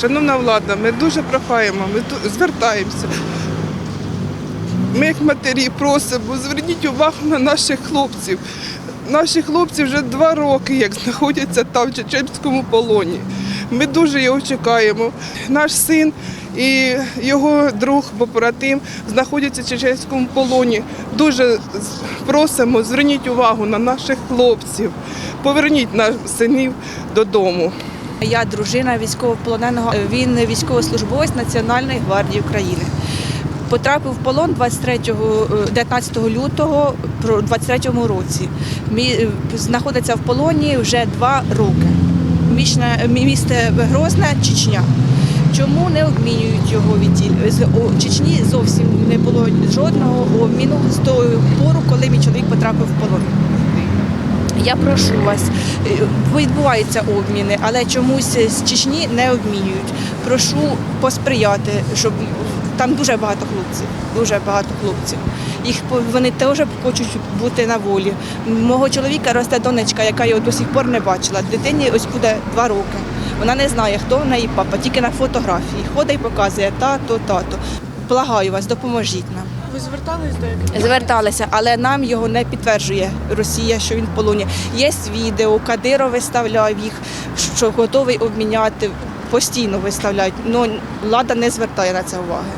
Шановна влада, ми дуже прохаємо, ми звертаємося. Ми, як матері, просимо, зверніть увагу на наших хлопців. Наші хлопці вже два роки, як знаходяться там в чеченському полоні. Ми дуже його чекаємо. Наш син і його друг побратим знаходяться в чеченському полоні. Дуже просимо, зверніть увагу на наших хлопців. Поверніть наших синів додому. Я дружина військовополоненого. Він військовослужбовець Національної гвардії України. Потрапив в полон 23, е, 19 лютого про- 23 році. Мі- е, Знаходиться в полоні вже два роки. Мічне- Місто Грозне, Чечня. Чому не обмінюють його відділь? У Чечні зовсім не було жодного обміну з тою пору, коли мій чоловік потрапив в полон. Я прошу вас, е, відбуваються обміни, але чомусь з Чечні не обмінюють. Прошу посприяти, щоб там дуже багато хлопців, дуже багато хлопців. Їх вони теж хочуть бути на волі. Мого чоловіка росте донечка, яка його до сих пор не бачила. Дитині ось буде два роки. Вона не знає, хто в неї папа, тільки на фотографії. Ходить і показує тато, тато. Благаю вас, допоможіть нам. Ви звертались до яких? Зверталися, але нам його не підтверджує Росія, що він в полоні. Є відео, Кадиров виставляв їх, що готовий обміняти. Постійно виставляють. Ну влада не звертає на це уваги.